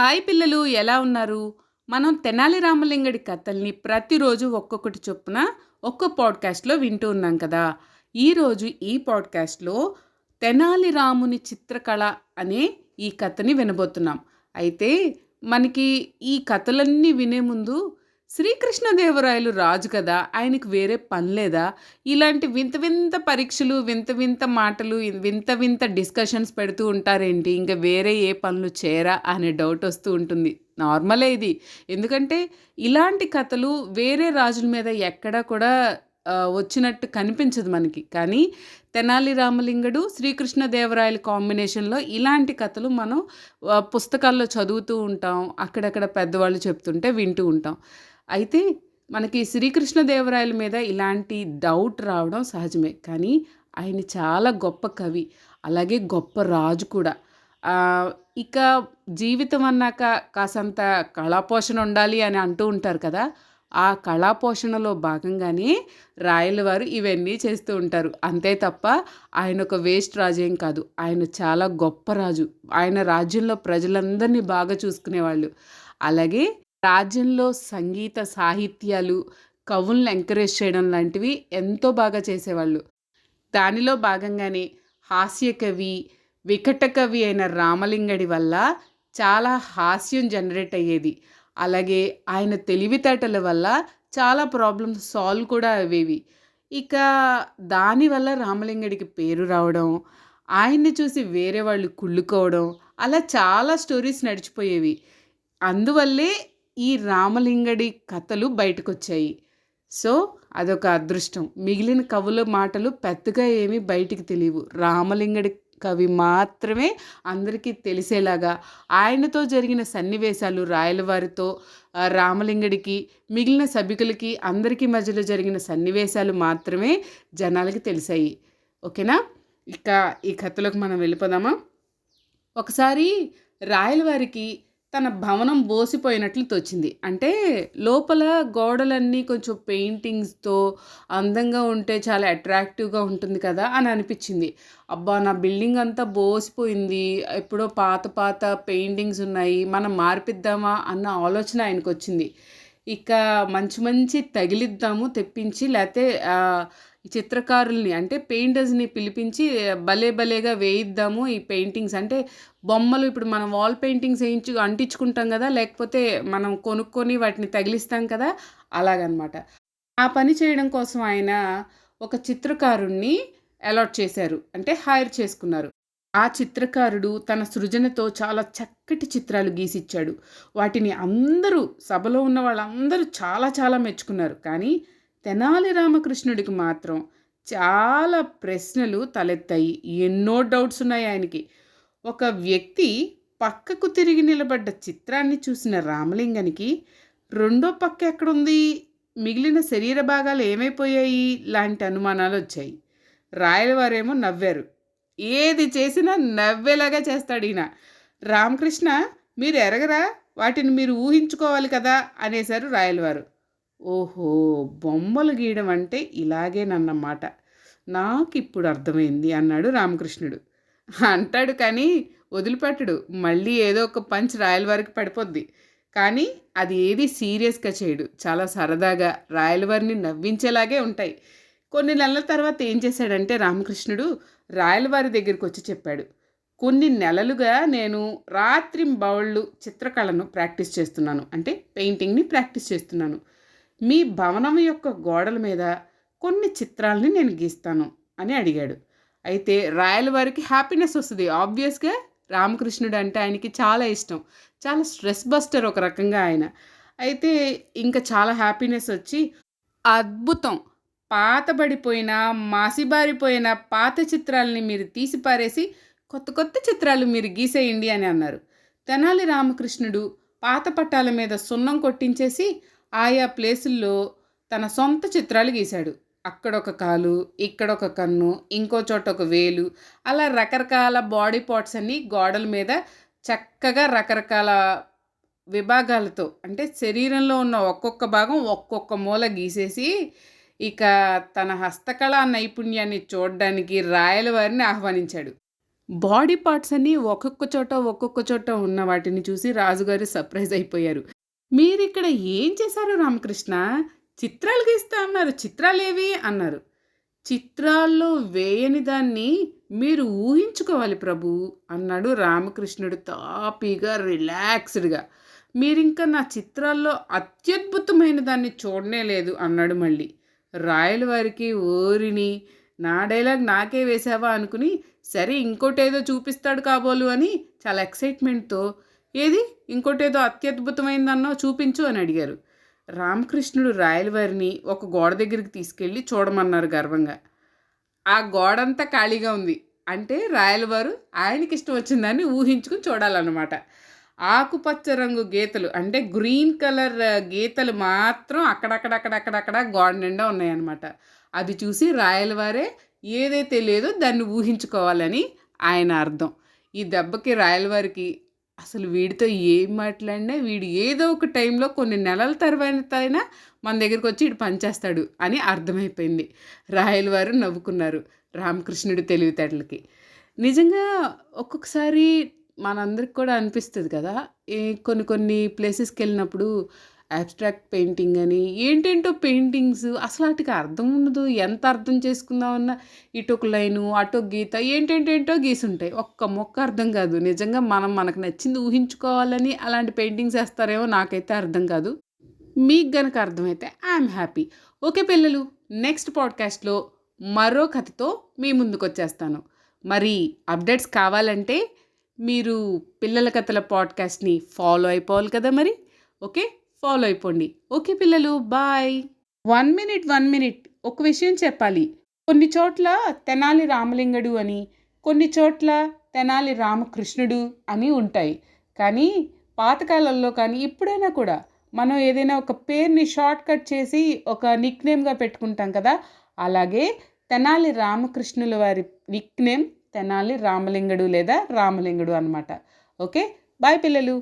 Hi పిల్లలు ఎలా ఉన్నారు? మనం తెనాలి రామలింగడి కథల్ని ప్రతిరోజు ఒక్కొక్కటి చొప్పున ఒక్కో పాడ్కాస్ట్లో వింటూ ఉన్నాం కదా. ఈరోజు ఈ పాడ్కాస్ట్లో తెనాలి రాముని చిత్రకళ అనే ఈ కథని వినబోతున్నాం. అయితే మనకి ఈ కథలన్నీ వినే ముందు శ్రీకృష్ణదేవరాయలు రాజు కదా ఆయనకు వేరే పని లేదా? ఇలాంటి వింత వింత పరీక్షలు వింత వింత మాటలు వింత వింత డిస్కషన్స్ పెడుతూ ఉంటారేంటి? ఇంకా వేరే ఏ పనులు చేయరా అనే డౌట్ వస్తూ ఉంటుంది. నార్మలే ఇది. ఎందుకంటే ఇలాంటి కథలు వేరే రాజుల మీద ఎక్కడా కూడా వచ్చినట్టు కనిపించదు మనకి. కానీ తెనాలి రామలింగడు శ్రీకృష్ణదేవరాయల కాంబినేషన్లో ఇలాంటి కథలు మనం పుస్తకాల్లో చదువుతూ ఉంటాం. అక్కడక్కడ పెద్దవాళ్ళు చెప్తుంటే వింటూ ఉంటాం. అయితే మనకి శ్రీకృష్ణదేవరాయల మీద ఇలాంటి డౌట్ రావడం సహజమే. కానీ ఆయన చాలా గొప్ప కవి అలాగే గొప్ప రాజు కూడా. ఇక జీవితం అన్నాక కాసంత కళాపోషణ ఉండాలి అని అంటూ ఉంటారు కదా ఆ కళాపోషణలో భాగంగానే రాయల వారు ఇవన్నీ చేస్తూ ఉంటారు. అంతే తప్ప ఆయన ఒక వేస్ట్ రాజు ఏం కాదు. ఆయన చాలా గొప్ప రాజు. ఆయన రాజ్యంలో ప్రజలందరినీ బాగా చూసుకునేవాళ్ళు. అలాగే రాజ్యంలో సంగీత సాహిత్యాలు కవుల్ని ఎంకరేజ్ చేయడం లాంటివి ఎంతో బాగా చేసేవాళ్ళు. దానిలో భాగంగానే హాస్యకవి వికట కవి అయిన రామలింగడి వల్ల చాలా హాస్యం జనరేట్ అయ్యేది. అలాగే ఆయన తెలివితేటల వల్ల చాలా ప్రాబ్లమ్స్ సాల్వ్ కూడా అయ్యేవి. ఇక దానివల్ల రామలింగడికి పేరు రావడం ఆయన్ని చూసి వేరే వాళ్ళు కుళ్ళుకోవడం అలా చాలా స్టోరీస్ నడిచిపోయేవి. అందువల్లే ఈ రామలింగడి కథలు బయటకొచ్చాయి. సో అదొక అదృష్టం. మిగిలిన కవుల మాటలు పెద్దగా ఏమీ బయటికి తెలియవు. రామలింగడి కవి మాత్రమే అందరికీ తెలిసేలాగా ఆయనతో జరిగిన సన్నివేశాలు రాయలవారితో రామలింగడికి మిగిలిన సభికులకి అందరికీ మధ్యలో జరిగిన సన్నివేశాలు మాత్రమే జనాలకి తెలిసాయి. ఓకేనా? ఇక ఈ కథలోకి మనం వెళ్ళిపోదామా? ఒకసారి రాయలవారికి తన భవనం బోసిపోయినట్లు తోచింది. అంటే లోపల గోడలన్నీ కొంచెం పెయింటింగ్స్తో అందంగా ఉంటే చాలా అట్రాక్టివ్గా ఉంటుంది కదా అని అనిపించింది. అబ్బా నా బిల్డింగ్ అంతా బోసిపోయింది. ఎప్పుడో పాత పాత పెయింటింగ్స్ ఉన్నాయి. మనం మార్పిద్దామా అన్న ఆలోచన ఆయనకు వచ్చింది ఇక మంచి మంచి తగిలిద్దాము తెప్పించి లేకపోతే చిత్రకారుల్ని అంటే పెయింటర్స్ని పిలిపించి భలే భలేగా వేయిద్దాము ఈ పెయింటింగ్స్. అంటే బొమ్మలు ఇప్పుడు మనం వాల్ పెయింటింగ్స్ వేయించు అంటించుకుంటాం కదా లేకపోతే మనం కొనుక్కొని వాటిని తగిలిస్తాం కదా అలాగనమాట. ఆ పని చేయడం కోసం ఆయన ఒక చిత్రకారుణ్ణి అలాట్ చేశారు. అంటే హైర్ చేసుకున్నారు. ఆ చిత్రకారుడు తన సృజనతో చాలా చక్కటి చిత్రాలు గీసిచ్చాడు. వాటిని అందరూ సభలో ఉన్న వాళ్ళందరూ చాలా చాలా మెచ్చుకున్నారు. కానీ తెనాలి రామకృష్ణుడికి మాత్రం చాలా ప్రశ్నలు తలెత్తాయి. ఎన్నో డౌట్స్ ఉన్నాయి ఆయనకి. ఒక వ్యక్తి పక్కకు తిరిగి నిలబడ్డ చిత్రాన్ని చూసిన రామలింగానికి రెండో పక్క ఎక్కడుంది? మిగిలిన శరీర భాగాలు ఏమైపోయాయి? లాంటి అనుమానాలు వచ్చాయి. రాయలవారేమో నవ్వారు. ఏది చేసినా నవ్వేలాగా చేస్తాడు ఈయన. రామకృష్ణ మీరు ఎరగరా? వాటిని మీరు ఊహించుకోవాలి కదా? అనేశారు రాయలవారు. ఓహో బొమ్మలు గీయడం అంటే ఇలాగేనన్నమాట నాకు ఇప్పుడు అర్థమైంది అన్నాడు రామకృష్ణుడు. అంటాడు కానీ వదిలిపెట్టడు. మళ్ళీ ఏదో ఒక పంచ్ రాయలవారికి పడిపోద్ది. కానీ అది ఏది సీరియస్గా చేయడు. చాలా సరదాగా రాయలవారిని నవ్వించేలాగే ఉంటాయి. కొన్ని నెలల తర్వాత ఏం చేశాడంటే రామకృష్ణుడు రాయలవారి దగ్గరికి వచ్చి చెప్పాడు. కొన్ని నెలలుగా నేను రాత్రి బౌళ్ళు చిత్రకళను ప్రాక్టీస్ చేస్తున్నాను. అంటే పెయింటింగ్ని ప్రాక్టీస్ చేస్తున్నాను. మీ భవనం యొక్క గోడల మీద కొన్ని చిత్రాలని నేను గీస్తాను అని అడిగాడు. అయితే రాయల వారికి హ్యాపీనెస్ వస్తుంది. ఆబ్వియస్గా రామకృష్ణుడు అంటే ఆయనకి చాలా ఇష్టం. చాలా స్ట్రెస్ బస్టర్ ఒక రకంగా ఆయన. అయితే ఇంకా చాలా హ్యాపీనెస్ వచ్చి అద్భుతం! పాతబడిపోయిన మాసిబారిపోయిన పాత చిత్రాలని మీరు తీసి పారేసి కొత్త కొత్త చిత్రాలు మీరు గీసేయండి అని అన్నారు. తెనాలి రామకృష్ణుడు పాత పట్టాల మీద సున్నం కొట్టించేసి ఆయా ప్లేసుల్లో తన సొంత చిత్రాలు గీశాడు. అక్కడొక కాలు ఇక్కడొక కన్ను ఇంకో చోట ఒక వేలు అలా రకరకాల బాడీ పార్ట్స్ అన్నీ గోడల మీద చక్కగా రకరకాల విభాగాలతో అంటే శరీరంలో ఉన్న ఒక్కొక్క భాగం ఒక్కొక్క మూల గీసేసి ఇక తన హస్తకళా నైపుణ్యాన్ని చూడడానికి రాయల వారిని ఆహ్వానించాడు. బాడీ పార్ట్స్ అన్నీ ఒక్కొక్క చోట ఒక్కొక్క చోట ఉన్న వాటిని చూసి రాజుగారు సర్ప్రైజ్ అయిపోయారు. మీరిక్కడ ఏం చేశారు రామకృష్ణ? చిత్రాలు గీస్తా అన్నారు. చిత్రాలేవి? అన్నారు. చిత్రాల్లో వేయని దాన్ని మీరు ఊహించుకోవాలి ప్రభు అన్నాడు రామకృష్ణుడు తాపీగా రిలాక్స్డ్గా. మీరింకా నా చిత్రాల్లో అత్యద్భుతమైన దాన్ని చూడనే లేదు అన్నాడు మళ్ళీ. రాయల వారికి ఓరిని నా డైలాగ్ నాకే వేసావా అనుకుని సరే ఇంకోటేదో చూపిస్తాడు కాబోలు అని చాలా ఎక్సైట్మెంట్తో ఏది? ఇంకోటేదో అత్యద్భుతమైందన్నో చూపించు అని అడిగారు. రామకృష్ణుడు రాయలవారిని ఒక గోడ దగ్గరికి తీసుకెళ్ళి చూడమన్నారు గర్వంగా. ఆ గోడంతా ఖాళీగా ఉంది. అంటే రాయలవారు ఆయనకి ఇష్టం వచ్చిందని ఊహించుకుని చూడాలన్నమాట. ఆకుపచ్చ రంగు గీతలు అంటే గ్రీన్ కలర్ గీతలు మాత్రం అక్కడక్కడక్కడక్కడక్కడ గోడ నిండా ఉన్నాయన్నమాట. అది చూసి రాయలవారే ఏదైతే లేదో దాన్ని ఊహించుకోవాలని ఆయన అర్థం. ఈ దెబ్బకి రాయలవారికి అసలు వీడితో ఏం మాట్లాడినా వీడు ఏదో ఒక టైంలో కొన్ని నెలల తర్వాత అయినా మన దగ్గరికి వచ్చి ఇటు పనిచేస్తాడు అని అర్థమైపోయింది. రాయలవారు నవ్వుకున్నారు రామకృష్ణుడి తెలివితేటలకి. నిజంగా ఒక్కొక్కసారి మనందరికి కూడా అనిపిస్తుంది కదా ఏ కొన్ని కొన్ని ప్లేసెస్కి వెళ్ళినప్పుడు అబ్స్ట్రాక్ట్ పెయింటింగ్ అని ఏంటేంటో పెయింటింగ్స్? అసలు వాటికి అర్థం ఉండదు. ఎంత అర్థం చేసుకుందామన్నా ఇటు ఒక లైను అటు ఒక గీత ఏంటేంటేంటో గీసుంటాయి. ఒక్క మొక్క అర్థం కాదు. నిజంగా మనం మనకు నచ్చింది ఊహించుకోవాలని అలాంటి పెయింటింగ్స్ వేస్తారేమో నాకైతే అర్థం కాదు. మీకు గనక అర్థమైతే ఐఎమ్ హ్యాపీ. ఓకే పిల్లలు నెక్స్ట్ పాడ్కాస్ట్లో మరో కథతో మీ ముందుకు వచ్చేస్తాను మరి అప్డేట్స్ కావాలంటే మీరు పిల్లల కథల పాడ్కాస్ట్ని ఫాలో అయిపోవాలి కదా మరి? ఓకే? ఫాలో అయిపోండి. ఓకే పిల్లలు bye. One minute one minute. ఒక విషయం చెప్పాలి. కొన్ని చోట్ల తెనాలి రామలింగడు అని కొన్ని చోట్ల తెనాలి రామకృష్ణుడు అని ఉంటాయి. కానీ పాతకాలంలో కానీ ఇప్పుడైనా కూడా మనం ఏదైనా ఒక పేరుని షార్ట్ కట్ చేసి ఒక నిక్నేమ్గా పెట్టుకుంటాం కదా! అలాగే తెనాలి రామకృష్ణుల వారి నిక్నేమ్ తెనాలి రామలింగడు లేదా రామలింగడు అనమాట ఓకే? బాయ్ పిల్లలు.